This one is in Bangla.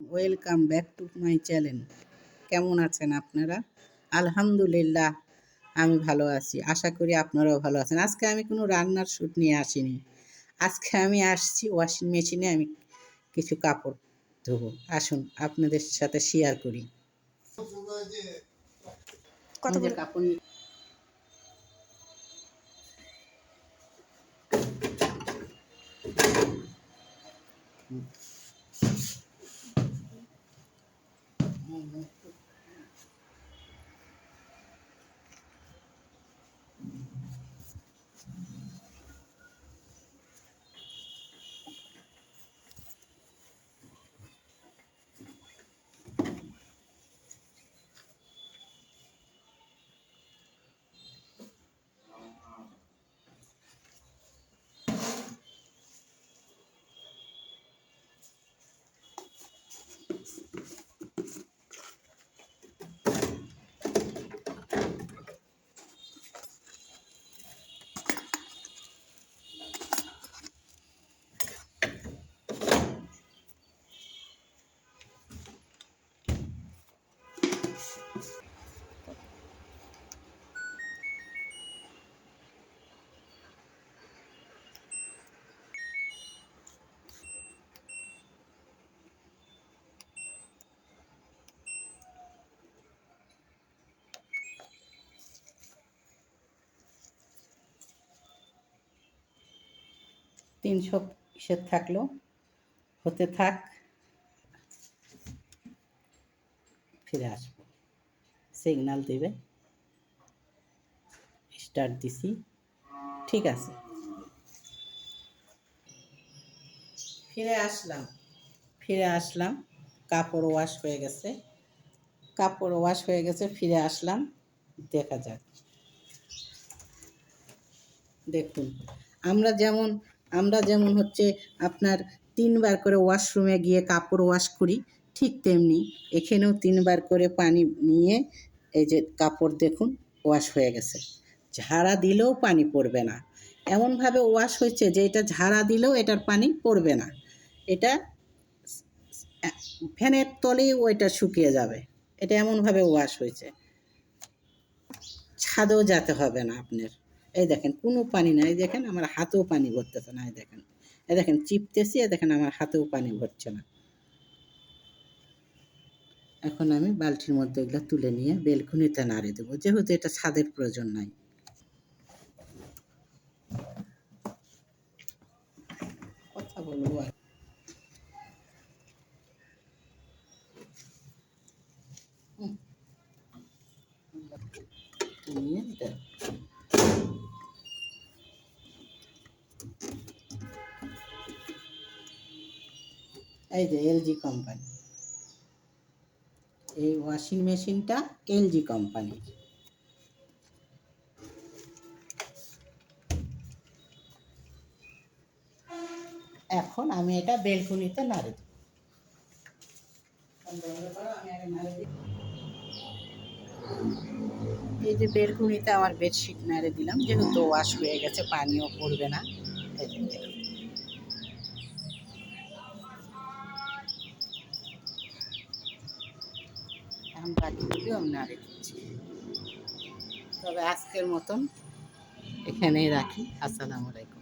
Welcome back to my channel কেমন আছেন আপনারা? আলহামদুলিল্লাহ আমি ভালো আছি। আশা করি আপনারাও ভালো আছেন। আজকে আমি কোনো রান্নার শ্যুট নিয়ে আসিনি। আজকে আমি আসছি ওয়াশিং মেশিনে আমি কিছু কাপড় ধোবো। আসুন আপনাদের সাথে শেয়ার করি। কাপড় তিনশো ইসের থাকল। হতে থাক। ফিরে আসব। সিগনাল দেবে। স্টার্ট দিছি। ঠিক আছে। ফিরে আসলাম। ফিরে আসলাম। কাপড় ওয়াশ হয়ে গেছে। কাপড় ওয়াশ হয়ে গেছে। ফিরে আসলাম। দেখা যাক। দেখুন, আমরা যেমন আমরা যেমন হচ্ছে আপনার তিনবার করে ওয়াশরুমে গিয়ে কাপড় ওয়াশ করি, ঠিক তেমনি এখানেও তিনবার করে পানি নিয়ে এই যে কাপড় দেখুন ওয়াশ হয়ে গেছে। ঝাড়া দিলেও পানি পড়বে না। এমনভাবে ওয়াশ হয়েছে যে এটা ঝাড়া দিলেও এটার পানি পড়বে না। এটা ফ্যানের তলেই ওইটা শুকিয়ে যাবে। এটা এমনভাবে ওয়াশ হয়েছে। ছাদেও যেতে হবে না আপনার। এই দেখেন, কোনো পানি নাই দেখেন আমার হাতেও পানি ভরতেছে না, এই দেখেন। এই দেখেন, চিপতেছি এ দেখেন আমার হাতেও পানি ভরছে না। এখন আমি বালতির মধ্যে এগুলো তুলে নিয়ে বেলকুনিতে নাড়ে দেবো। যেহেতু এটা ছাদের প্রয়োজন নাই। কথা বলব আর। নিয়ে এই যে এলজি কোম্পানি এই ওয়াশিং মেশিনটা এলজি কোম্পানির এখন আমি এটা বেলকুনিতে নাড়ে দেব। এই যে বেলকুনিতে আমার বেডশিট নাড়ে দিলাম, যেহেতু ওয়াশ হয়ে গেছে, পানিও পড়বে না। এই বাকিগুলি নাড়ে দিচ্ছি। তবে আজকের মতন এখানেই রাখি। আসসালামু আলাইকুম।